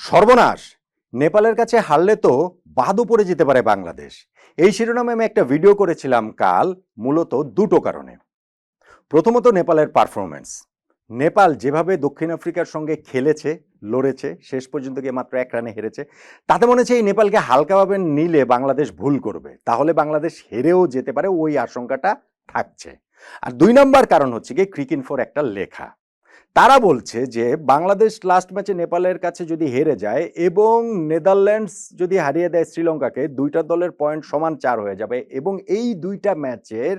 সর্বনাশ। নেপালের কাছে হারলে তো বাদও পড়ে যেতে পারে বাংলাদেশ। এই শিরোনামে আমি একটা ভিডিও করেছিলাম কাল, মূলত দুটো কারণে। প্রথমত নেপালের পারফরমেন্স নেপাল যেভাবে দক্ষিণ আফ্রিকার সঙ্গে খেলেছে, লড়েছে, শেষ পর্যন্ত গিয়ে মাত্র এক রানে হেরেছে, তাতে মনে হচ্ছে এই নেপালকে হালকাভাবে নিলে বাংলাদেশ ভুল করবে। তাহলে বাংলাদেশ হেরেও যেতে পারে, ওই আশঙ্কাটা থাকছে। আর দুই নম্বর কারণ হচ্ছে গিয়ে ক্রিকিন ফোর একটা লেখা। তারা বলছে যে বাংলাদেশ লাস্ট ম্যাচে নেপালের কাছে যদি হেরে যায় এবং নেদারল্যান্ডস যদি হারিয়ে দেয় শ্রীলঙ্কাকে, দুইটা দলের পয়েন্ট সমান চার হয়ে যাবে এবং এই দুইটা ম্যাচের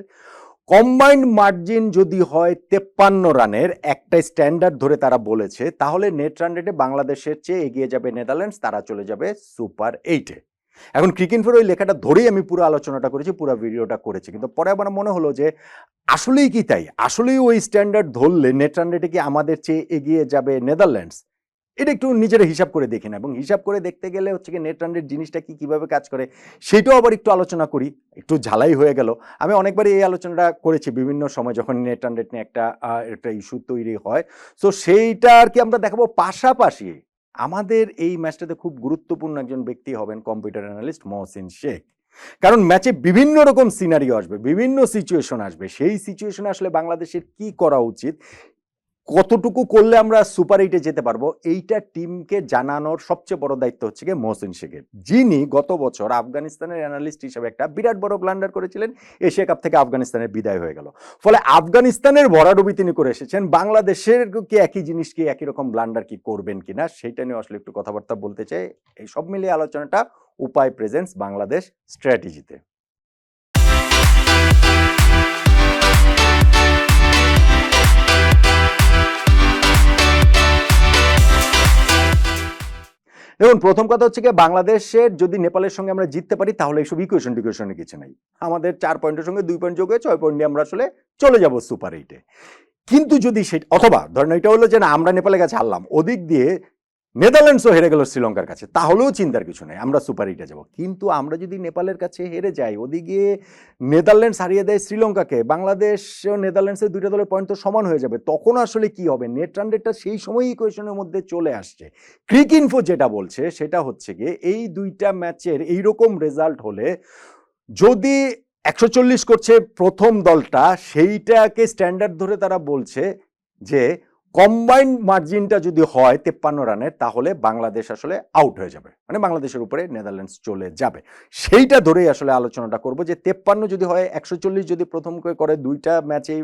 কম্বাইন্ড মার্জিন যদি হয় তেপ্পান্ন রানের, একটা স্ট্যান্ডার্ড ধরে তারা বলেছে, তাহলে নেট রান রেটে বাংলাদেশের চেয়ে এগিয়ে যাবে নেদারল্যান্ডস, তারা চলে যাবে সুপার এইটে এখন ক্রিকেট ফোর ওই লেখাটা ধরেই আমি পুরো আলোচনাটা করেছি, পুরো ভিডিওটা করেছি। কিন্তু পরে আমার মনে হলো যে আসলেই কি তাই? আসলেই ওই স্ট্যান্ডার্ড ধরলে নেট রান রেটে কি আমাদের চেয়ে এগিয়ে যাবে নেদারল্যান্ডস এটা একটু নিজেরা হিসাব করে দেখি না এবং হিসাব করে দেখতে গেলে হচ্ছে কি নেট রান জিনিসটা কি কীভাবে কাজ করে, সেটাও আবার একটু আলোচনা করি। একটু ঝালাই হয়ে গেল। আমি অনেকবারই এই আলোচনাটা করেছি বিভিন্ন সময় যখন নেট রান নিয়ে একটা একটা ইস্যু তৈরি হয়। সো সেইটা আর কি আমরা দেখাবো পাশাপাশি আমাদের এই ম্যাচটাতে খুব গুরুত্বপূর্ণ একজন ব্যক্তি হবেন কম্পিউটার অ্যানালিস্ট মহসিন শেখ। কারণ ম্যাচে বিভিন্ন রকম সিনারিও আসবে, বিভিন্ন সিচুয়েশন আসবে। সেই সিচুয়েশনে আসলে বাংলাদেশের কি করা উচিত কতটুকু করলে আমরা সুপার এইটে যেতে পারব, এইটা টিমকে জানানোর সবচেয়ে বড় দায়িত্ব হচ্ছে গিয়ে মহসিন শেখের। যিনি গত বছর আফগানিস্তানের অ্যানালিস্ট হিসেবে একটা বিরাট বড় ব্লান্ডার করেছিলেন, এশিয়া কাপ থেকে আফগানিস্তানের বিদায় হয়ে গেল। ফলে আফগানিস্তানের ভরাডুবি তিনি করে এসেছেন, বাংলাদেশের কি একই জিনিস, কি একই রকম ব্লান্ডার কি করবেন কিনা সেটা নিয়ে আসলে একটু কথাবার্তা বলতে চাই। এই সব মিলিয়ে আলোচনাটা উপায় প্রেজেন্স বাংলাদেশ স্ট্র্যাটেজিতে দেখুন, প্রথম কথা হচ্ছে কি বাংলাদেশের যদি নেপালের সঙ্গে আমরা জিততে পারি, তাহলে এইসব ইকুয়েশন টিকুয়েশনের কিছু নাই। আমাদের চার পয়েন্টের সঙ্গে দুই পয়েন্ট যোগ হয়ে ছয় পয়েন্ট নিয়ে আমরা আসলে চলে যাব সুপার এইটে কিন্তু যদি সেটা অথবা ধরেন এটা হলো যে না, আমরা নেপালের কাছে হারলাম, ওদিক দিয়ে নেদারল্যান্ডসও হেরে গেল শ্রীলঙ্কার কাছে। তাহলেও চিন্তার কিছু নেই, আমরা সুপার এইটে যাব। কিন্তু আমরা যদি নেপালের কাছে হেরে যাই, ওদিকে নেদারল্যান্ডস হারিয়ে দেয় শ্রীলঙ্কাকে, বাংলাদেশ ও নেদারল্যান্ডসের দুইটা দলের পয়েন্ট তো সমান হয়ে যাবে, তখন আসলে কি হবে? নেট রানরেটটা সেই সময়ই ইকুয়েশনের মধ্যে চলে আসছে। ক্রিক ইনফো যেটা বলছে, সেটা হচ্ছে গিয়ে এই দুইটা ম্যাচের এইরকম রেজাল্ট হলে যদি একশো চল্লিশ করছে প্রথম দলটা, সেইটাকে স্ট্যান্ডার্ড ধরে তারা বলছে যে কম্বাইন্ড মার্জিনটা যদি হয় তেপ্পান্ন রানের তাহলে বাংলাদেশ আসলে আউট হয়ে যাবে। মানে বাংলাদেশের উপরে নেদারল্যান্ডস চলে যাবে। সেইটা ধরেই আসলে আলোচনাটা করব যে তেপ্পান্ন যদি হয়, একশো চল্লিশ যদি প্রথম করে দুইটা ম্যাচেই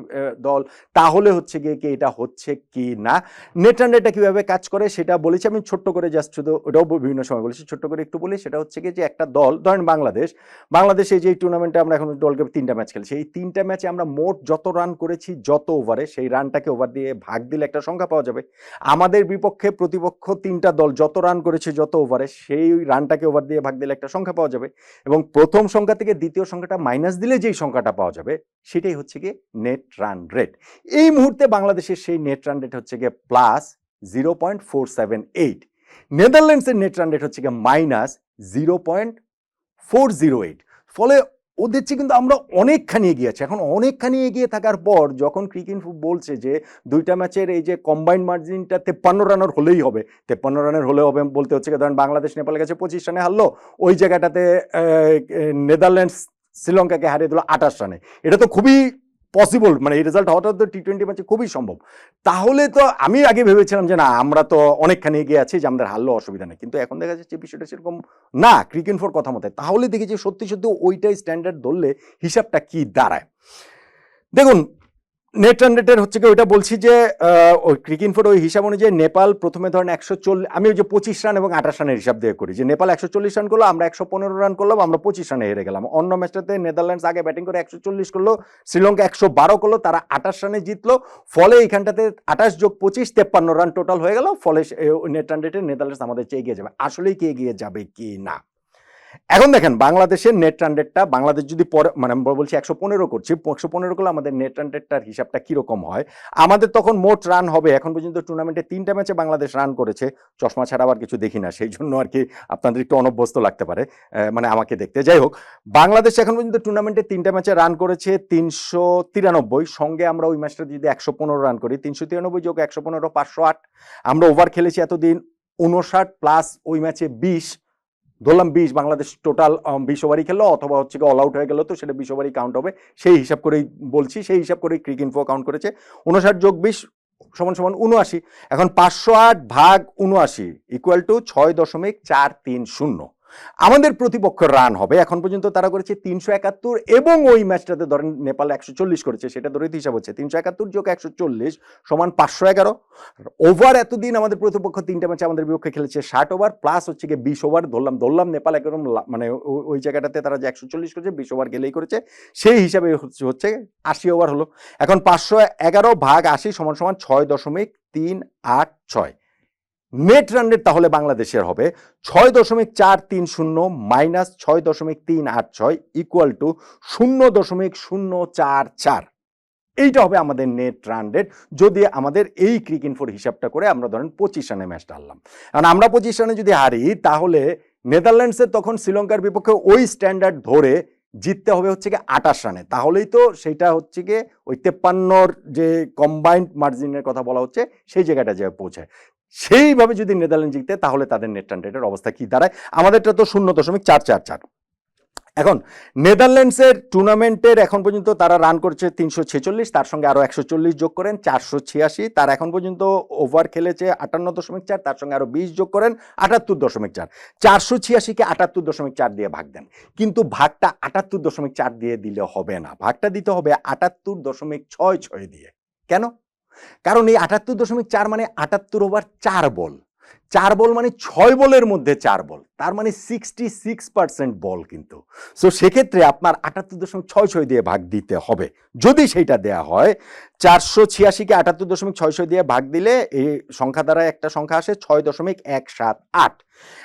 দল, তাহলে হচ্ছে গিয়ে কি এটা হচ্ছে কি না? নেট রান রেটটা কীভাবে কাজ করে সেটা বলেছি। আমি ছোট্ট করে জাস্ট শুধু ওটাও বিভিন্ন সময় বলেছি। ছোট্ট করে একটু বলি, সেটা হচ্ছে কি যে একটা দল, ধরেন বাংলাদেশ, বাংলাদেশে যে টুর্নামেন্টে আমরা এখন দলকে তিনটা ম্যাচ খেলছি। এই তিনটা ম্যাচে আমরা মোট যত রান করেছি, যত ওভারে সেই রানটাকে ওভার দিয়ে ভাগ দিলে একটা সংখ্যা পাওয়া যাবে। আমাদের বিপক্ষে প্রতিপক্ষ তিনটা দল যত রান করেছে যত ওভারে সেই রানটাকে ওভার দিয়ে ভাগ দিলে একটা সংখ্যা পাওয়া যাবে। এবং প্রথম সংখ্যা থেকে দ্বিতীয় সংখ্যাটা মাইনাস দিলে যেই সংখ্যাটা পাওয়া যাবে, সেটাই হচ্ছে গিয়ে নেট রান রেট এই মুহূর্তে বাংলাদেশের সেই নেট রান রেট হচ্ছে গিয়ে plus zero point four seven eight নেদারল্যান্ডসের নেট রান রেট হচ্ছে গিয়ে minus zero point four zero eight ফলে ওদের চেয়ে কিন্তু আমরা অনেকখানি এগিয়ে আছি। এখন অনেকখানি এগিয়ে থাকার পর যখন ক্রিকেট বলছে যে দুইটা ম্যাচের এই যে কম্বাইন্ড মার্জিনটা তেপ্পান্ন রানের হলেই হবে। তেপ্পান্ন রানের হলে হবে বলতে হচ্ছে ধরেন বাংলাদেশ নেপালের কাছে পঁচিশ রানে হারলো, ওই জায়গাটাতে নেদারল্যান্ডস, শ্রীলঙ্কাকে হারিয়ে দিল আঠাশ রানে। এটা তো খুবই পসিবল মানে এই রেজাল্ট হওয়াটা তো টি টোয়েন্টি ম্যাচে খুবই সম্ভব। তাহলে তো আমি আগে ভেবেছিলাম যে না, আমরা তো অনেকখানি এগিয়ে আছি, যে আমাদের হারলেও অসুবিধা নেই। কিন্তু এখন দেখা যাচ্ছে বিষয়টা সেরকম না ক্রিকেট ফোর কথা মতে। তাহলে দেখেছি সত্যি সত্যি ওইটাই স্ট্যান্ডার্ড ধরলে হিসাবটা কি দাঁড়ায়। দেখুন নেট রান রেটের হচ্ছে কি ওইটা বলছি যে ওই ক্রিকেট ফোর ওই হিসাব অনুযায়ী নেপাল প্রথমে ধরেন একশো চল্লিশ আমি ওই যে পঁচিশ রান এবং আঠাশ রানের হিসাব দিয়ে করি। যে নেপাল একশো চল্লিশ রান করল, আমরা একশো পনেরো রান করলাম, আমরা পঁচিশ রানে হেরে গেলাম। অন্য ম্যাচটাতে নেদারল্যান্ডস আগে ব্যাটিং করে একশো চল্লিশ করল, শ্রীলঙ্কা একশো বারো করল, তারা আঠাশ রানে জিতলো, ফলে এইখানটাতে আঠাশ যোগ পঁচিশ, তেপ্পান্ন রান টোটাল হয়ে গেল, ফলে নেট রান রেটে নেদারল্যান্ডস আমাদের চেয়ে এগিয়ে যাবে। আসলেই কি এগিয়ে যাবে কি না? এখন দেখেন, বাংলাদেশের নেট রান রেটটা বাংলাদেশ যদি পরে মানে বলছি একশো পনেরো করছি, একশো পনেরো করলে আমাদের নেট রান রেটটার হিসাবটা কীরকম হয়? আমাদের তখন মোট রান হবে, এখন পর্যন্ত টুর্নামেন্টে তিনটা ম্যাচে বাংলাদেশ রান করেছে। চশমা ছাড়া আবার কিছু দেখি না, সেই জন্য আর কি আপনাদের একটু অনভ্যস্ত লাগতে পারে মানে আমাকে দেখতে। যাই হোক, বাংলাদেশ এখন পর্যন্ত টুর্নামেন্টে তিনটা ম্যাচে রান করেছে তিনশো তিরানব্বই, সঙ্গে আমরা ওই ম্যাচটা যদি একশো পনেরো রান করি, তিনশো তিরানব্বই যোগ একশো পনেরো, পাঁচশো আট। আমরা ওভার খেলেছি এতদিন উনষাট প্লাস ওই ম্যাচে বিশ। ধরলাম বিশ, বাংলাদেশ টোটাল বিশ ওভারই খেললো, অথবা হচ্ছে কি অল আউট হয়ে গেল, তো সেটা বিশ ওভারই কাউন্ট হবে। সেই হিসাব করেই বলছি, সেই হিসাব করেই ক্রিক ইনফো কাউন্ট করেছে। উনষাট যোগ বিশ, সমান সমান উনআশি। এখন পাঁচশো আট ভাগ উনআশি ইকুয়াল টু ছয় দশমিক চার তিন শূন্য। আমাদের প্রতিপক্ষের রান হবে। এখন পর্যন্ত তারা করেছে তিনশো একাত্তর এবং ওই ম্যাচটাতে ধরেন নেপাল একশো চল্লিশ করেছে, সেটা ধরে হিসাব হচ্ছে। তিনশো একাত্তর যোগ একশো চল্লিশ সমান পাঁচশো এগারো। ওভার এতদিন আমাদের প্রতিপক্ষ তিনটা ম্যাচে আমাদের বিপক্ষে খেলেছে ষাট ওভার, প্লাস হচ্ছে গিয়ে বিশ ওভার, ধরলাম ধরলাম নেপাল একদম মানে ওই জায়গাটাতে তারা যে একশো চল্লিশ করেছে, বিশ ওভার গেলেই করেছে। সেই হিসাবে হচ্ছে আশি ওভার হলো। এখন পাঁচশো এগারো ভাগ আশি সমান সমান ছয় দশমিক তিন আট ছয়। নেট রান রেট তাহলে বাংলাদেশের হবে ছয় দশমিক চার তিন শূন্য মাইনাস ছয় দশমিক তিন আট ছয় ইকুয়াল টু শূন্য দশমিক শূন্য চার চার। এইটা হবে আমাদের নেট রান রেট যদি আমাদের এই ক্রিক ইনফোর হিসাবটা করে আমরা ধরেন পঁচিশ রানে ম্যাচটা হারলাম। কারণ আমরা পঁচিশ রানে যদি হারি, তাহলে নেদারল্যান্ডসের তখন শ্রীলঙ্কার বিপক্ষে ওই স্ট্যান্ডার্ড ধরে জিততে হবে হচ্ছে কি আটাশ রানে। তাহলেই তো সেটা হচ্ছে গিয়ে ওই তেপ্পান্নর যে কম্বাইন্ড মার্জিনের কথা বলা হচ্ছে, সেই জায়গাটা যে পৌঁছায়। সেইভাবে যদি নেদারল্যান্ড জিততে তাহলে তাদের নেট রান রেটের অবস্থা কি দাঁড়ায়? আমাদেরটা তো শূন্য দশমিক চার চার চার। এখন, নেদারল্যান্ডসের টুর্নামেন্টের এখন পর্যন্ত তারা রান করছে তিনশো ছেচল্লিশ, তার সঙ্গে আরও একশো চল্লিশ যোগ করেন, চারশো ছিয়াশি, তার এখন পর্যন্ত ওভার খেলেছে আটান্ন দশমিক চার, তার সঙ্গে আরও বিশ যোগ করেন আটাত্তর দশমিক চার। চারশো ছিয়াশিকে আটাত্তর দশমিক চার দিয়ে ভাগ দেন। কিন্তু ভাগটা আটাত্তর দশমিক চার দিয়ে দিলে হবে না। ভাগটা দিতে হবে আটাত্তর দশমিক ছয় ছয় দিয়ে। কেন? কারণ এই আটাত্তর দশমিক চার মানে আটাত্তর ওভার চার বল। চার বল মানে ছয় বলের মধ্যে চার বল, তার মানে সিক্সটি সিক্স পার্সেন্ট বল কিন্তু। সো সেক্ষেত্রে আপনার আটাত্তর দশমিক ছয় ছয় দিয়ে ভাগ দিতে হবে। যদি সেইটা দেয়া হয়, চারশো ছিয়াশিকে আটাত্তর দশমিক ছয় ছয় দিয়ে ভাগ দিলে এই সংখ্যা দ্বারা একটা সংখ্যা আসে ছয় দশমিক এক সাত আট।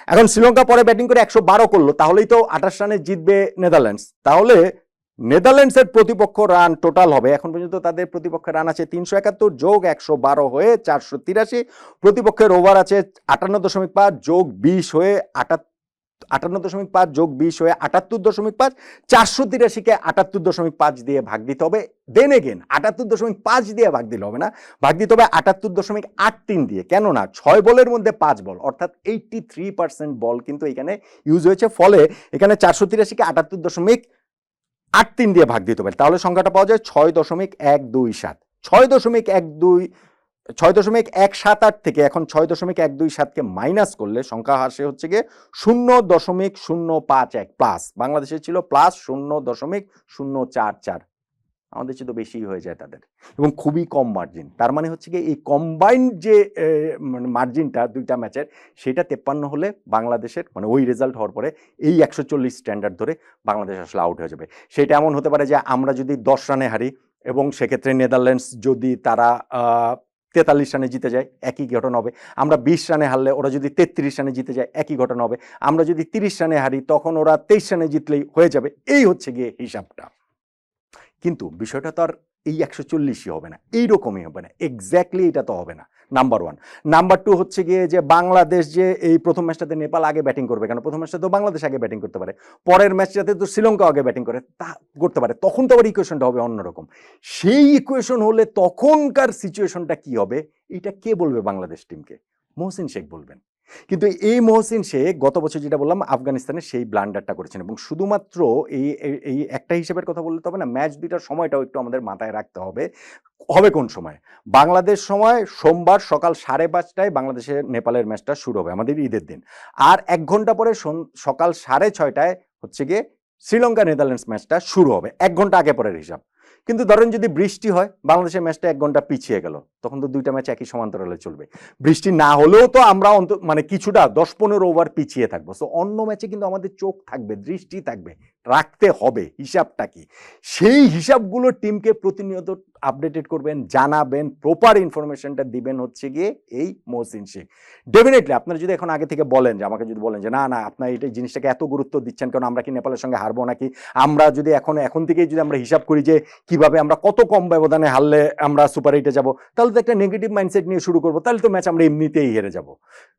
এখন শ্রীলঙ্কা পরে ব্যাটিং করে একশো বারো করল, তাহলেই তো আঠাশ রানে জিতবে নেদারল্যান্ডস। তাহলে নেদারল্যান্ডসের প্রতিপক্ষ রান টোটাল হবে। এখন পর্যন্ত তাদের প্রতিপক্ষের রান আছে তিনশো একাত্তর, যোগ একশো বারো হয়ে চারশো তিরাশি। প্রতিপক্ষের ওভার আছে আটান্ন দশমিক পাঁচ, যোগ বিশ হয়ে আটাত্তর আটান্ন দশমিক পাঁচ, যোগ বিশ হয়ে আটাত্তর দশমিক পাঁচ। চারশো তিরাশিকে আটাত্তর দশমিক পাঁচ দিয়ে ভাগ দিতে হবে। দেন এগেন আটাত্তর দশমিক পাঁচ দিয়ে ভাগ দিলে হবে না। ভাগ দিতে হবে আটাত্তর দশমিক আট তিন দিয়ে। কেননা ছয় বলের মধ্যে পাঁচ বল, অর্থাৎ এইটটি থ্রি পার্সেন্ট বল কিন্তু এখানে ইউজ হয়েছে। ফলে এখানে চারশো তিরাশিকে আটাত্তর দশমিক আট তিন দিয়ে ভাগ দিতে পারি। তাহলে সংখ্যাটা পাওয়া যায় ছয় দশমিক এক দুই সাত। ছয় দশমিক এক দুই, ছয় দশমিক এক সাত আট থেকে এখন ছয় দশমিক এক দুই সাতকে মাইনাস করলে সংখ্যা আসে হচ্ছে গিয়ে শূন্য দশমিক শূন্য পাঁচ এক প্লাস বাংলাদেশে ছিল প্লাস শূন্য দশমিক শূন্য চার চার। আমাদের চেয়ে তো বেশিই হয়ে যায় তাদের। এবং খুবই কম মার্জিন তার মানে হচ্ছে কি এই কম্বাইন্ড যে মার্জিনটা দুইটা ম্যাচের সেটা তেপ্পান্ন হলে বাংলাদেশের মানে ওই রেজাল্ট হওয়ার পরে এই একশো চল্লিশ স্ট্যান্ডার্ড ধরে বাংলাদেশ আসলে আউট হয়ে যাবে। সেটা এমন হতে পারে যে, আমরা যদি দশ রানে হারি এবং সেক্ষেত্রে নেদারল্যান্ডস যদি তারা তেতাল্লিশ রানে জিতে যায়, একই ঘটনা হবে। আমরা বিশ রানে হারলে ওরা যদি তেত্রিশ রানে জিতে যায়, একই ঘটনা হবে। আমরা যদি তিরিশ রানে হারি, তখন ওরা তেইশ রানে জিতলেই হয়ে যাবে। এই হচ্ছে গিয়ে হিসাবটা। কিন্তু বিষয়টা তো আর এই একশো চল্লিশই হবে না। এই এইরকমই হবে না। এক্স্যাক্টলি এটা তো হবে না। নাম্বার ওয়ান নাম্বার টু হচ্ছে গিয়ে যে বাংলাদেশ যে এই প্রথম ম্যাচটাতে নেপাল আগে ব্যাটিং করবে, কেন প্রথম ম্যাচটা তো বাংলাদেশ আগে ব্যাটিং করতে পারে। পরের ম্যাচটাতে তো শ্রীলঙ্কা আগে ব্যাটিং করে, তা করতে পারে। তখন তো আবার ইকুয়েশনটা হবে অন্যরকম। সেই ইকুয়েশন হলে তখনকার সিচুয়েশনটা কি হবে? এটা কে বলবে বাংলাদেশ টিমকে মহসিন শেখ বলবেন। কিন্তু এই মহসিন শেখ গত বছর যেটা বললাম আফগানিস্তানে সেই ব্লান্ডারটা করেছেন এবং শুধুমাত্র এই, এই- একটা হিসেবের কথা বলতে হবে না ম্যাচ দুইটার সময়টাও একটু আমাদের মাথায় রাখতে হবে। হবে কোন সময়? বাংলাদেশ সময় সোমবার সকাল সাড়ে পাঁচটায় বাংলাদেশের নেপালের ম্যাচটা শুরু হবে, আমাদের ঈদের দিন। আর এক ঘণ্টা পরে সকাল সাড়ে ছয়টায় হচ্ছে গিয়ে শ্রীলঙ্কা নেদারল্যান্ডস ম্যাচটা শুরু হবে, এক ঘণ্টা আগে পরের হিসাব। কিন্তু ধরেন যদি বৃষ্টি হয়, বাংলাদেশের ম্যাচটা এক ঘণ্টা পিছিয়ে গেল, তখন তো দুইটা ম্যাচ একই সমান্তরালে চলবে। বৃষ্টি না হলেও তো আমরা অন্ত মানে কিছুটা দশ পনেরো ওভার পিছিয়ে থাকব। সো অন্য ম্যাচে কিন্তু আমাদের চোখ থাকবে, দৃষ্টি থাকবে। রাখতে হবে, হিসাবটা কি? সেই হিসাবগুলো টিমকে প্রতিনিয়ত আপডেটেড করবেন, জানাবেন প্রপার ইনফরমেশনটা দিবেন হচ্ছে গিয়ে এই মহসিন শেখ। ডেফিনেটলি আপনারা যদি এখন আগে থেকে বলেন যে, আমাকে যদি বলেন যে, না না, আপনার এই জিনিসটাকে এত গুরুত্ব দিচ্ছেন কারণ আমরা কি নেপালের সঙ্গে হারবো নাকি? আমরা যদি এখন এখন থেকেই যদি আমরা হিসাব করি যে, কীভাবে আমরা কত কম ব্যবধানে হারলে আমরা সুপার এইটে যাব, তাহলে তো একটা নেগেটিভ মাইন্ডসেট নিয়ে শুরু করব, তাহলে তো ম্যাচ আমরা এমনিতেই হেরে যাব।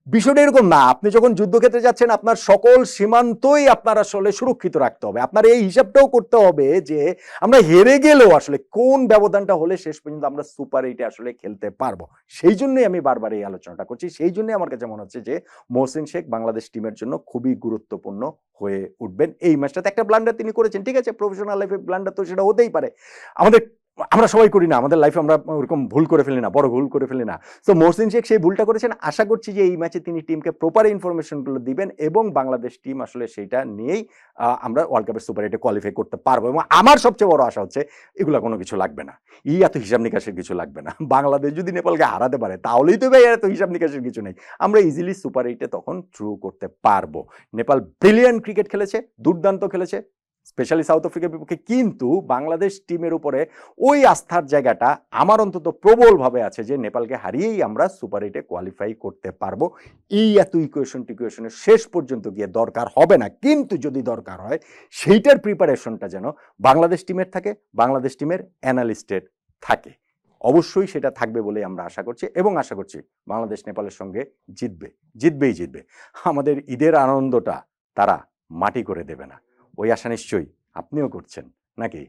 বিষয়টা এরকম না, আপনি যখন যুদ্ধক্ষেত্রে যাচ্ছেন, আপনার সকল সীমান্তই আপনার আসলে সুরক্ষিত রাখতে হবে। আপনার এই হিসাবটাও করতে হবে যে আমরা হেরে গেলেও আসলে কোন ব্যবধানটা হলে শেষ পর্যন্ত আমরা সুপার এইটে আসলে খেলতে পারব। সেই জন্যই আমি বারবার এই আলোচনাটা করছি। সেই জন্যই আমার কাছে মনে হচ্ছে যে মহসিন শেখ বাংলাদেশ টিমের জন্য খুবই গুরুত্বপূর্ণ হয়ে উঠবেন। এই ম্যাচটাতে একটা ব্লান্ডার তিনি করেছেন। ঠিক আছে প্রফেশনাল লাইফে ব্লান্ডার তো সেটা হতেই পারে। আমাদের আমরা সবাই করি না, আমাদের লাইফে আমরা ওরকম ভুল করে ফেলি না, বড় ভুল করে ফেলি না। তো মহসিন শেখ সেই ভুলটা করেছেন। আশা করছি যে এই ম্যাচে তিনি টিমকে প্রপার ইনফরমেশনগুলো দিবেন এবং বাংলাদেশ টিম আসলে সেইটা নিয়েই আমরা ওয়ার্ল্ড কাপের সুপার এইটে কোয়ালিফাই করতে পারব এবং আমার সবচেয়ে বড় আশা হচ্ছে এগুলো কোনো কিছু লাগবে না। ই এত হিসাব নিকাশের কিছু লাগবে না। বাংলাদেশ যদি নেপালকে হারাতে পারে, তাহলেই তো ভাই এত হিসাব নিকাশের কিছু নেই। আমরা ইজিলি সুপার এইটে তখন থ্রু করতে পারব। নেপাল ব্রিলিয়ান ক্রিকেট খেলেছে, দুর্দান্ত খেলেছে স্পেশালি সাউথ আফ্রিকার বিপক্ষে কিন্তু বাংলাদেশ টিমের উপরে ওই আস্থার জায়গাটা আমার অন্তত প্রবলভাবে আছে যে নেপালকে হারিয়েই আমরা সুপার এইটে কোয়ালিফাই করতে পারব। এই এত ইকুয়েশন টিকুয়েশনের শেষ পর্যন্ত গিয়ে দরকার হবে না। কিন্তু যদি দরকার হয়, সেইটার প্রিপারেশনটা যেন বাংলাদেশ টিমের থাকে, বাংলাদেশ টিমের অ্যানালিস্টের থাকে। অবশ্যই সেটা থাকবে বলে আমরা আশা করছি এবং আশা করছি বাংলাদেশ নেপালের সঙ্গে জিতবে, জিতবেই জিতবে। আমাদের ঈদের আনন্দটা তারা মাটি করে দেবে না। ওই আশা নিশ্চয়ই আপনিও করছেন নাকি?